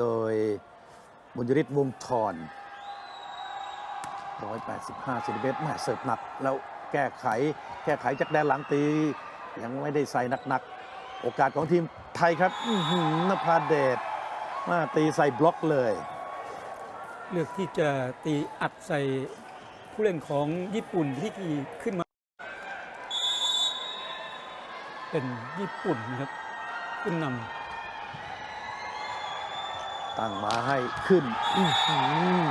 โดยบุญยริศวงศ์ทร185เซนติเมตรแม่เสิร์ฟหนัก แล้วแก้ไข แก้ไขจากแดนหลังตี ยังไม่ได้ใส่หนักๆ โอกาสของทีมไทยครับนภาเดชมาตีใส่บล็อกเลย เลือกที่จะตีอัดใส่ผู้เล่นของญี่ปุ่นที่ขึ้นมา เป็นญี่ปุ่นนะครับขึ้นนำ ตั้งมาให้ขึ้นอื้อหือ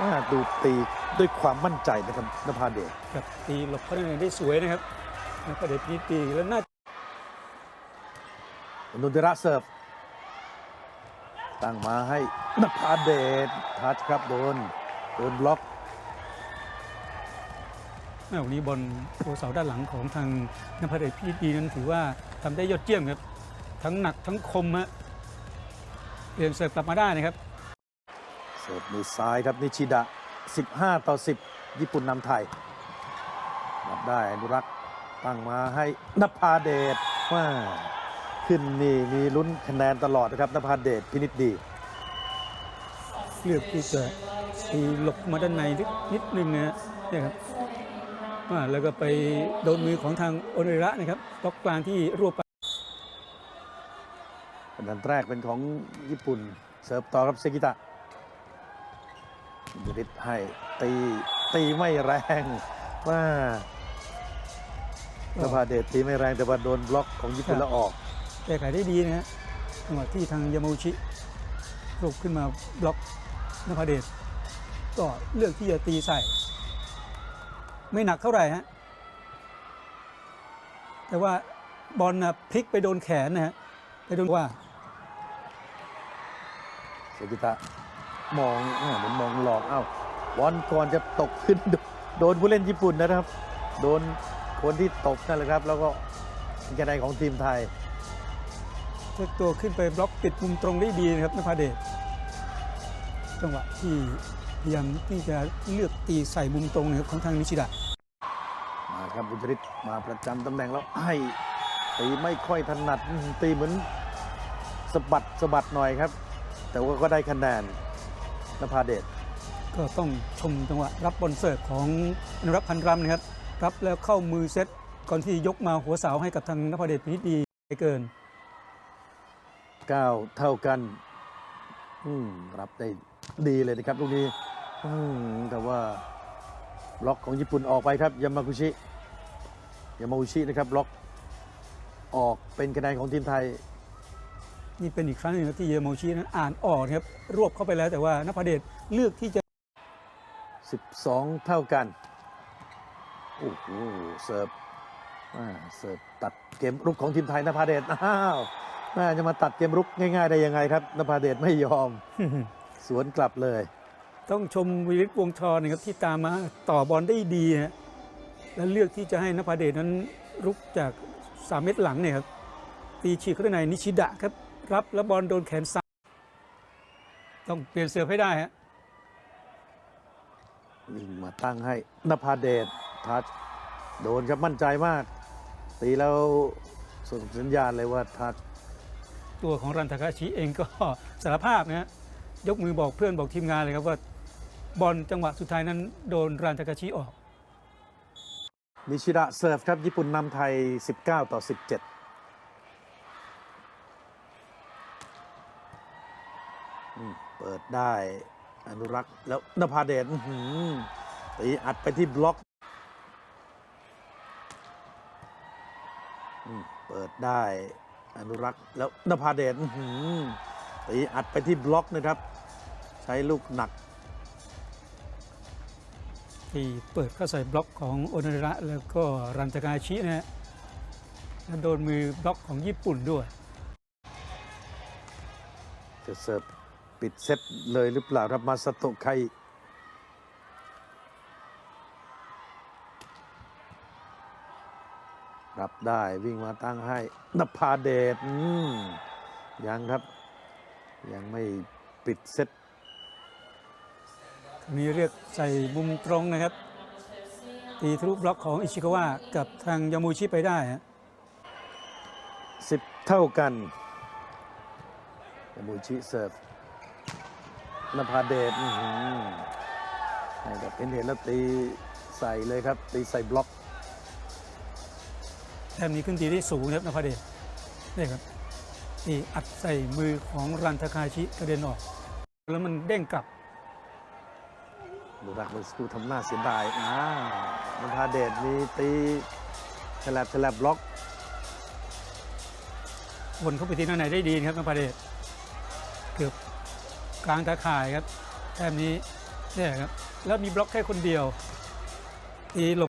ว่าดูตีด้วยความมั่นใจนะครับนภาเดชำกับตีหลบเข้าได้ได้สวยนะครับแล้วก็เด็ดนี้ตีแล้วน่านุนเดระเสิร์ฟตั้งมาให้นภาเดชทัชครับโดนโดนบล็อกแม่วันนี้บอลตัวเสาด้านหลังของทางนภเดชพี่ดีนั้นถือว่าทำได้ยอดเยี่ยมครับ ทั้งหนักทั้งคมฮะ เปลี่ยนเสิร์ฟกลับมาได้นะครับ เสิร์ฟมือซ้ายครับนิชิดะ 15 ต่อ 10 ญี่ปุ่นนำไทยรับได้อนุรักษ์ตั้งมาให้นภาเดชว่าขึ้นนี่มีลุ้นคะแนนตลอดนะครับนภาเดชพินิจดี เลือกที่จะตีหลบมาด้านในนิดนิดนึงนะเนี่ยครับว่าแล้วก็ไปโดนมือของทางโอเนระนะครับบล็อกกลางที่รวบไป คะแนนแรกเป็นของญี่ปุ่น เสิร์ฟต่อครับเซกิตะยุริตให้ตีตีไม่แรงว่านภาเดชตีไม่แรงแต่ว่าโดนบล็อกของญี่ปุ่นแล้วออกแก้ไขได้ดีนะฮะจังหวะที่ทางยามาอุชิลุกขึ้นมาบล็อกนภเดชก็เลือกที่จะตีใส่ ไม่หนักเท่าไหร่ฮะแต่ว่าบอลนะพลิกไปโดนแขนนะฮะไปโดนว่า เซกิตะมองแหม่เหมือนมองหลอกเอ้าบอลก่อนจะตกขึ้นโดโดนผู้เล่นญี่ปุ่นนะครับ โดนคนที่ตกนั่นแหละครับ แล้วก็เป็นคะแนนของทีมไทยเช็คตัวขึ้นไปบล็อกปิดมุมตรงได้ดีนะครับนภาเดชจังหวะที่พยายามที่จะเลือกตีใส่มุมตรงนะครับของทางนิชิดะมาครับบุญจริตมาประจำตำแหน่งแล้วให้ตีไม่ค่อยถนัดอื้อหือตีเหมือนสะบัดสะบัดหน่อยครับ แต่ว่าก็ได้คะแนนนภาเดชก็ต้องชมจังหวะรับบอลเสิร์ฟของอนุรักษ์พันรำนะครับ รับแล้วเข้ามือเซตก่อนที่ยกมาหัวเสาให้กับทางนภเดชพินิจดีเกิน 9 เท่ากัน อืมรับได้ดีเลยนะครับลูกนี้อืมแต่ว่าบล็อกของญี่ปุ่นออกไปครับยามากุชิยามากุชินะครับบล็อกออกเป็นคะแนนของทีมไทย นี่เป็นอีกครั้งหนึ่งครับที่เยอโมชินั้นอ่านออกนะครับรวบเข้าไปแล้วแต่ว่านภเดชเลือกที่จะ 12 เท่ากันโอ้โหเสิร์ฟอ่าเสิร์ฟตัดเกมรุกของทีมไทยนภาเดชอ้าวแม่จะมาตัดเกมรุกง่ายๆได้ยังไงครับนภาเดชไม่ยอม สวนกลับเลย ต้องชมวิริศวงศ์ทรนะครับที่ตามมาต่อบอลได้ดีฮะและเลือกที่จะให้นภเดชนั้นรุกจาก 3 เมตรหลังเนี่ยครับตีฉีกเข้าไปในนิชิดะครับ รับแล้วบอลโดนแขนซ้ายต้องเปลี่ยนเสิร์ฟให้ได้ฮะวิ่งมาตั้งให้นภาเดชทัชโดนครับมั่นใจมาก ตีแล้วส่งสัญญาณเลยว่าทัชตัวของรันทากาชิเองก็สารภาพนะฮะยกมือบอกเพื่อนบอกทีมงานเลยครับว่าบอลจังหวะสุดท้ายนั้นโดนรันทากาชิออกนิชิดะเสิร์ฟครับ ญี่ปุ่นนำไทย 19 ต่อ 17 อืมเปิด ได้อนุรักษ์แล้วนภาเดชอื้อหือตีอัดไปที่บล็อกอืมเปิดได้อนุรักษ์แล้วนภาเดชอื้อหือตีอัดไปที่บล็อกนะครับ ใช้ลูกหนักที่เปิดเข้าใส่บล็อกของโอนาระแล้วก็รันทากาชินะฮะแล้วโดนมือบล็อกของญี่ปุ่นด้วยจะเสิร์ฟ ปิดเซตเลยหรือเปล่าครับมาสโตะไครับได้วิ่งมาตั้งให้นภาเดชอืมยังครับ ยังไม่ปิดเซตมีเรียกใส่มุมตรงนะครับ ตีทะลุบล็อกของอิชิกาวะกับทางยามูชิไปได้ฮะสิบเท่ากันยามูชิเสิร์ฟ นภาเดชอื้อหือให้แบบเห็นเห็นแล้วตีใส่เลยครับ ตีใส่บล็อกแต้มนี้ขึ้นตีได้สูงนะครับนภาเดชนี่ครับนี่อัดใส่มือของรันทคาชิกระเด็นออก แล้วมันเด้งกลับดูรักเมื่อสักครู่ทำหน้าเสียดายอ่านภาเดชมีตีฉลับฉลับบล็อกวนเข้าไปที่ด้านในได้ดีนะครับนภาเดชเกือบ กลางตาข่ายครับแต้มนี้เนี่ยครับแล้วมีบล็อกแค่คนเดียวตีหลบ